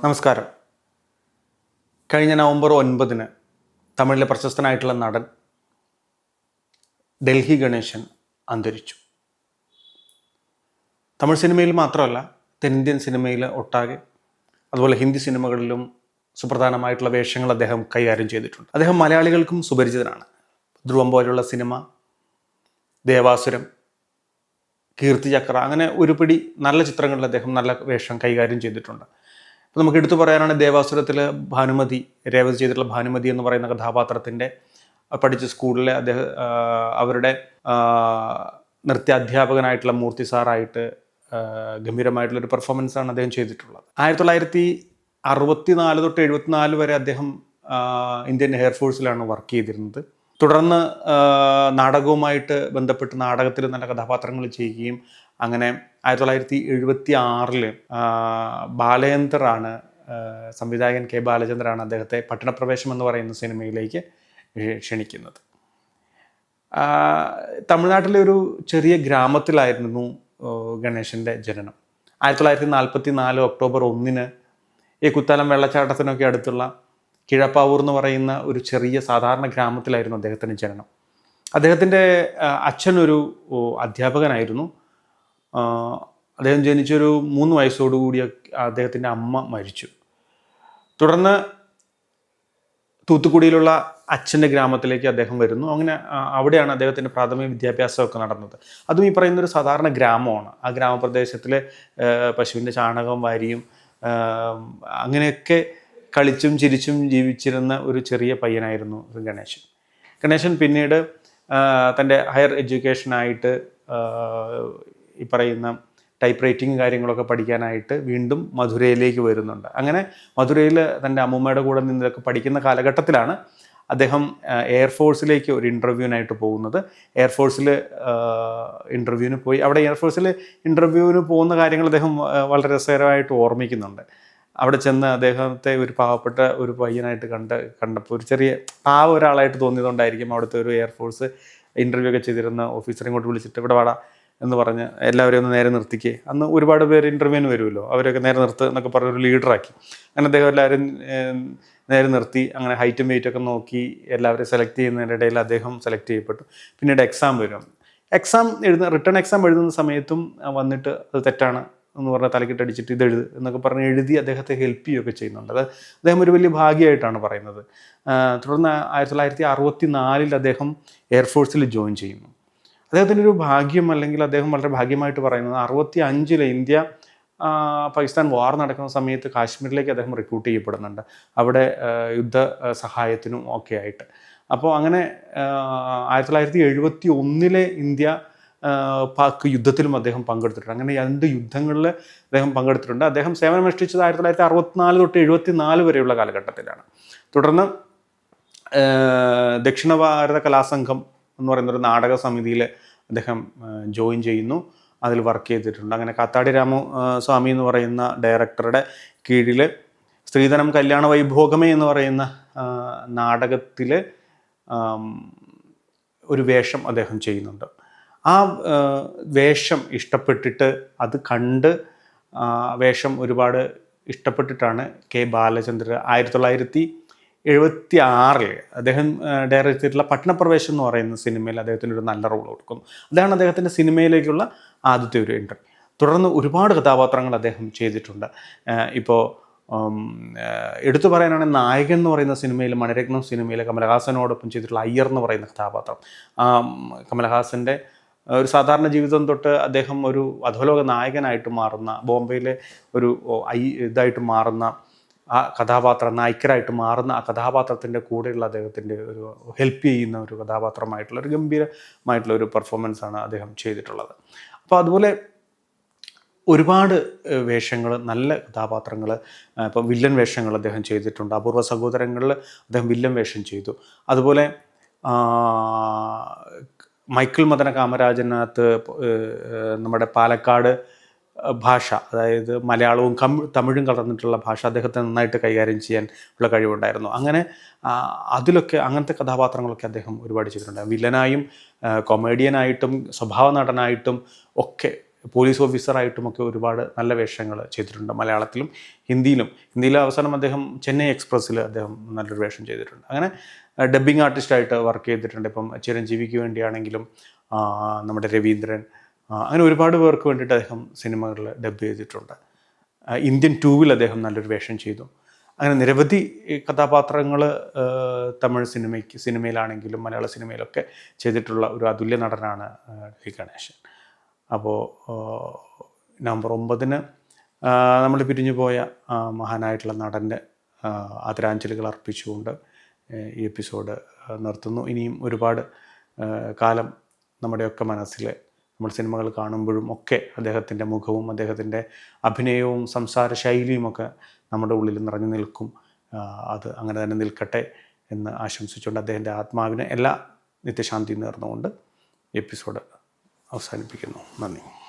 നമസ്കാരം. കഴിഞ്ഞ നവംബർ ഒൻപതിന് തമിഴിലെ പ്രശസ്തനായിട്ടുള്ള നടൻ ഡൽഹി ഗണേശൻ അന്തരിച്ചു. തമിഴ് സിനിമയിൽ മാത്രമല്ല തെന്നിന്ത്യൻ സിനിമയിൽ ഒട്ടാകെ അതുപോലെ ഹിന്ദി സിനിമകളിലും സുപ്രധാനമായിട്ടുള്ള വേഷങ്ങൾ അദ്ദേഹം കൈകാര്യം ചെയ്തിട്ടുണ്ട്. അദ്ദേഹം മലയാളികൾക്കും സുപരിചിതനാണ്. ധ്രുവം പോലുള്ള സിനിമ ദേവാസുരം കീർത്തിചക്ര അങ്ങനെ ഒരുപിടി നല്ല ചിത്രങ്ങളിൽ അദ്ദേഹം നല്ല വേഷം കൈകാര്യം ചെയ്തിട്ടുണ്ട്. അപ്പോൾ നമുക്ക് എടുത്തു പറയാനാണ് ദേവാസുരത്തിൽ ഭാനുമതി രേവതി ചെയ്തിട്ടുള്ള ഭാനുമതി എന്ന് പറയുന്ന കഥാപാത്രത്തിന്റെ പഠിച്ച സ്കൂളിലെ അദ്ദേഹം അവരുടെ നൃത്യാധ്യാപകനായിട്ടുള്ള മൂർത്തി സാറായിട്ട് ഗംഭീരമായിട്ടുള്ളൊരു ഗംഭീരമായിട്ടുള്ള ഒരു പെർഫോമൻസ് ആണ് അദ്ദേഹം ചെയ്തിട്ടുള്ളത്. ആയിരത്തി തൊള്ളായിരത്തി അറുപത്തി നാല് തൊട്ട് എഴുപത്തിനാല് വരെ അദ്ദേഹം ഇന്ത്യൻ എയർഫോഴ്സിലാണ് വർക്ക് ചെയ്തിരുന്നത്. തുടർന്ന് നാടകവുമായിട്ട് ബന്ധപ്പെട്ട് നാടകത്തിൽ നല്ല കഥാപാത്രങ്ങൾ ചെയ്യുകയും അങ്ങനെ ആയിരത്തി തൊള്ളായിരത്തി എഴുപത്തി ആറിൽ ബാലചന്ദ്രാണ് സംവിധായകൻ കെ ബാലചന്ദ്രാണ് അദ്ദേഹത്തെ പട്ടണപ്രവേശം എന്ന് പറയുന്ന സിനിമയിലേക്ക് ക്ഷണിക്കുന്നത്. തമിഴ്നാട്ടിലെ ഒരു ചെറിയ ഗ്രാമത്തിലായിരുന്നു ഗണേശന്റെ ജനനം. ആയിരത്തി തൊള്ളായിരത്തി നാൽപ്പത്തി നാല് ഒക്ടോബർ ഒന്നിന് ഈ കുത്താലം വെള്ളച്ചാട്ടത്തിനൊക്കെ അടുത്തുള്ള കിഴപ്പാവൂർ എന്ന് പറയുന്ന ഒരു ചെറിയ സാധാരണ ഗ്രാമത്തിലായിരുന്നു അദ്ദേഹത്തിന്റെ ജനനം. അദ്ദേഹത്തിന്റെ അച്ഛനൊരു അധ്യാപകനായിരുന്നു. അദ്ദേഹം ജനിച്ചൊരു മൂന്ന് വയസ്സോടുകൂടി അദ്ദേഹത്തിന്റെ അമ്മ മരിച്ചു. തുടർന്ന് തൂത്തുക്കുടിയിലുള്ള അച്ഛന്റെ ഗ്രാമത്തിലേക്ക് അദ്ദേഹം വരുന്നു. അങ്ങനെ അവിടെയാണ് അദ്ദേഹത്തിന്റെ പ്രാഥമിക വിദ്യാഭ്യാസമൊക്കെ നടന്നത്. അതും ഈ പറയുന്ന ഒരു സാധാരണ ഗ്രാമമാണ്. ആ ഗ്രാമപ്രദേശത്തിലെ പശുവിന്റെ ചാണകം വാരിയും അങ്ങനെയൊക്കെ കളിച്ചും ചിരിച്ചും ജീവിച്ചിരുന്ന ഒരു ചെറിയ പയ്യനായിരുന്നു ഗണേശൻ. ഗണേശൻ പിന്നീട് തന്റെ ഹയർ എഡ്യൂക്കേഷനായിട്ട് ഈ പറയുന്ന ടൈപ്പ് റൈറ്റിംഗ് കാര്യങ്ങളൊക്കെ പഠിക്കാനായിട്ട് വീണ്ടും മധുരയിലേക്ക് വരുന്നുണ്ട്. അങ്ങനെ മധുരയിൽ തന്റെ അമ്മൂമ്മയുടെ കൂടെ നിന്നൊക്കെ പഠിക്കുന്ന കാലഘട്ടത്തിലാണ് അദ്ദേഹം എയർഫോഴ്സിലേക്ക് ഒരു ഇന്റർവ്യൂവിനായിട്ട് പോകുന്നത്. എയർഫോഴ്സിൽ ഇന്റർവ്യൂവിന് പോയി. അവിടെ എയർഫോഴ്സിൽ ഇന്റർവ്യൂവിന് പോകുന്ന കാര്യങ്ങൾ അദ്ദേഹം വളരെ രസകരമായിട്ട് ഓർമ്മിക്കുന്നുണ്ട്. അവിടെ ചെന്ന് അദ്ദേഹത്തെ ഒരു പാവപ്പെട്ട ഒരു പയ്യനായിട്ട് കണ്ട് കണ്ടപ്പോൾ ഒരു ചെറിയ പാവ ഒരാളായിട്ട് തോന്നിയതുകൊണ്ടായിരിക്കും അവിടുത്തെ ഒരു എയർഫോഴ്സ് ഇന്റർവ്യൂ ഒക്കെ ചെയ്തിരുന്ന ഓഫീസറെ ഇങ്ങോട്ട് വിളിച്ചിട്ട് ഇവിടെ വാടാ എന്ന് പറഞ്ഞ് എല്ലാവരെയും ഒന്ന് നേരെ നിർത്തിക്കേ. അന്ന് ഒരുപാട് പേര് ഇന്റർവ്യൂവിന് വരുമല്ലോ. അവരൊക്കെ നേരെ നിർത്ത് എന്നൊക്കെ പറഞ്ഞൊരു ലീഡറാക്കി അങ്ങനെ അദ്ദേഹം എല്ലാവരും നേരെ നിർത്തി. അങ്ങനെ ഹൈറ്റും വെയിറ്റും ഒക്കെ നോക്കി എല്ലാവരെയും സെലക്ട് ചെയ്യുന്നതിന്റെ ഇടയിൽ അദ്ദേഹം സെലക്ട് ചെയ്യപ്പെട്ടു. പിന്നീട് എക്സാം വരും. എക്സാം എഴുതുന്ന റിട്ടേൺ എക്സാം എഴുതുന്ന സമയത്തും വന്നിട്ട് അത് തെറ്റാണ്. എന്ന് പറഞ്ഞാൽ തലക്കിട്ട് അടിച്ചിട്ട് ഇത് എഴുത് എന്നൊക്കെ പറഞ്ഞ് എഴുതി അദ്ദേഹത്തെ ഹെൽപ്പ് ചെയ്യുകയൊക്കെ ചെയ്യുന്നുണ്ട്. അത് അദ്ദേഹം ഒരു വലിയ ഭാഗ്യമായിട്ടാണ് പറയുന്നത്. തുടർന്ന് ആയിരത്തി തൊള്ളായിരത്തി അറുപത്തി നാലിൽ അദ്ദേഹം എയർഫോഴ്സിൽ ജോയിൻ ചെയ്യുന്നു. അദ്ദേഹത്തിന്റെ ഒരു ഭാഗ്യം അല്ലെങ്കിൽ അദ്ദേഹം വളരെ ഭാഗ്യമായിട്ട് പറയുന്നത് അറുപത്തി അഞ്ചിലെ ഇന്ത്യ പാകിസ്ഥാൻ വാർ നടക്കുന്ന സമയത്ത് കാശ്മീരിലേക്ക് അദ്ദേഹം റിക്രൂട്ട് ചെയ്യപ്പെടുന്നുണ്ട്. അവിടെ യുദ്ധ സഹായത്തിനും ഒക്കെ ആയിട്ട്. അപ്പോൾ അങ്ങനെ ആയിരത്തി തൊള്ളായിരത്തി എഴുപത്തി ഒന്നിലെ ഇന്ത്യ പാക് യുദ്ധത്തിലും അദ്ദേഹം പങ്കെടുത്തിട്ടുണ്ട്. അങ്ങനെ രണ്ട് യുദ്ധങ്ങളിൽ അദ്ദേഹം പങ്കെടുത്തിട്ടുണ്ട്. അദ്ദേഹം സേവനമനുഷ്ഠിച്ചത് ആയിരത്തി തൊള്ളായിരത്തി അറുപത്തിനാല് തൊട്ട് എഴുപത്തി നാല് വരെയുള്ള കാലഘട്ടത്തിലാണ്. തുടർന്ന് ദക്ഷിണ ഭാരത കലാസംഘം എന്ന് പറയുന്ന ഒരു നാടക സമിതിയിൽ അദ്ദേഹം ജോയിൻ ചെയ്യുന്നു. അതിൽ വർക്ക് ചെയ്തിട്ടുണ്ട്. അങ്ങനെ കാത്താടി രാമു സ്വാമി എന്ന് പറയുന്ന ഡയറക്ടറുടെ കീഴിൽ സ്ത്രീധനം കല്യാണ വൈഭോഗമേ എന്ന് പറയുന്ന നാടകത്തിൽ ഒരു വേഷം അദ്ദേഹം ചെയ്യുന്നുണ്ട്. ആ വേഷം ഇഷ്ടപ്പെട്ടിട്ട് അത് കണ്ട് വേഷം ഒരുപാട് ഇഷ്ടപ്പെട്ടിട്ടാണ് കെ ബാലചന്ദ്ര ആയിരത്തി തൊള്ളായിരത്തി എഴുപത്തി ആറിൽ അദ്ദേഹം ഡയറക്റ്റ് ചെയ്തിട്ടുള്ള പട്ടണപ്രവേശം എന്ന് പറയുന്ന സിനിമയിൽ അദ്ദേഹത്തിന് ഒരു നല്ല റോൾ കൊടുക്കുന്നു അതാണ് അദ്ദേഹത്തിന്റെ സിനിമയിലേക്കുള്ള ആദ്യത്തെ ഒരു എൻട്രി തുടർന്ന് ഒരുപാട് കഥാപാത്രങ്ങൾ അദ്ദേഹം ചെയ്തിട്ടുണ്ട്. ഇപ്പോൾ എടുത്തു പറയാനാണെങ്കിൽ നായകൻ എന്ന് പറയുന്ന സിനിമയിൽ മണിരത്നം സിനിമയിൽ കമലഹാസനോടൊപ്പം ചെയ്തിട്ടുള്ള അയ്യർ എന്ന് പറയുന്ന കഥാപാത്രം. കമലഹാസന്റെ ഒരു സാധാരണ ജീവിതം തൊട്ട് അദ്ദേഹം ഒരു അധോലോക നായകനായിട്ട് മാറുന്ന ബോംബെയിലെ ഒരു ഐ ഇതായിട്ട് മാറുന്ന ആ കഥാപാത്ര നായിക്കരായിട്ട് മാറുന്ന ആ കഥാപാത്രത്തിന്റെ കൂടെയുള്ള അദ്ദേഹത്തിന്റെ ഒരു ഹെൽപ്പ് ചെയ്യുന്ന ഒരു കഥാപാത്രമായിട്ടുള്ള ഒരു ഗംഭീരമായിട്ടുള്ള ഒരു പെർഫോമൻസാണ് അദ്ദേഹം ചെയ്തിട്ടുള്ളത്. അപ്പോൾ അതുപോലെ ഒരുപാട് വേഷങ്ങൾ നല്ല കഥാപാത്രങ്ങൾ ഇപ്പോൾ വില്ലൻ വേഷങ്ങൾ അദ്ദേഹം ചെയ്തിട്ടുണ്ട്. അപൂർവ സഹോദരങ്ങളിൽ അദ്ദേഹം വില്ലൻ വേഷം ചെയ്തു. അതുപോലെ മൈക്കിൾ മദന കാമരാജനകത്ത് നമ്മുടെ പാലക്കാട് ഭാഷ അതായത് മലയാളവും തമിഴും കലർന്നിട്ടുള്ള ഭാഷ അദ്ദേഹത്തെ നന്നായിട്ട് കൈകാര്യം ചെയ്യാൻ ഉള്ള കഴിവുണ്ടായിരുന്നു. അങ്ങനെ അതിലൊക്കെ അങ്ങനത്തെ കഥാപാത്രങ്ങളൊക്കെ അദ്ദേഹം ഒരുപാട് ചെയ്തിട്ടുണ്ട്. വില്ലനായും കൊമേഡിയനായിട്ടും സ്വഭാവ നടനായിട്ടും ഒക്കെ പോലീസ് ഓഫീസറായിട്ടുമൊക്കെ ഒരുപാട് നല്ല വേഷങ്ങൾ ചെയ്തിട്ടുണ്ട് മലയാളത്തിലും ഹിന്ദിയിലും. ഹിന്ദിയിലെ അവസാനം അദ്ദേഹം ചെന്നൈ എക്സ്പ്രസ്സിൽ അദ്ദേഹം നല്ലൊരു വേഷം ചെയ്തിട്ടുണ്ട്. അങ്ങനെ ഡബ്ബിംഗ് ആർട്ടിസ്റ്റായിട്ട് വർക്ക് ചെയ്തിട്ടുണ്ട്. ഇപ്പം ചിരഞ്ജീവിക്ക് വേണ്ടിയാണെങ്കിലും നമ്മുടെ രവീന്ദ്രൻ അങ്ങനെ ഒരുപാട് പേർക്ക് വേണ്ടിയിട്ട് അദ്ദേഹം സിനിമകളിൽ ഡബ് ചെയ്തിട്ടുണ്ട്. ഇന്ത്യൻ ടൂവിൽ അദ്ദേഹം നല്ലൊരു വേഷം ചെയ്തു. അങ്ങനെ നിരവധി കഥാപാത്രങ്ങൾ തമിഴ് സിനിമയ്ക്ക് സിനിമയിലാണെങ്കിലും മലയാള സിനിമയിലൊക്കെ ചെയ്തിട്ടുള്ള ഒരു അതുല്യ നടനാണ് ഹരി ഗണേശൻ. അപ്പോൾ നവംബർ ഒമ്പതിന് നമ്മൾ പിരിഞ്ഞു പോയ മഹാനായിട്ടുള്ള നടന്റെ ആദരാഞ്ജലികൾ അർപ്പിച്ചുകൊണ്ട് ഈ എപ്പിസോഡ് നിർത്തുന്നു. ഇനിയും ഒരുപാട് കാലം നമ്മുടെയൊക്കെ മനസ്സിൽ നമ്മൾ സിനിമകൾ കാണുമ്പോഴും ഒക്കെ അദ്ദേഹത്തിന്റെ മുഖവും അദ്ദേഹത്തിന്റെ അഭിനയവും സംസാര ശൈലിയുമൊക്കെ നമ്മുടെ ഉള്ളിൽ നിറഞ്ഞു നിൽക്കും. അത് അങ്ങനെ തന്നെ നിൽക്കട്ടെ എന്ന് ആശംസിച്ചുകൊണ്ട് അദ്ദേഹത്തിന്റെ ആത്മാവിന് എല്ലാ നിത്യശാന്തി നേർന്നുകൊണ്ട് എപ്പിസോഡ് അവസാനിപ്പിക്കുന്നു. നന്ദി.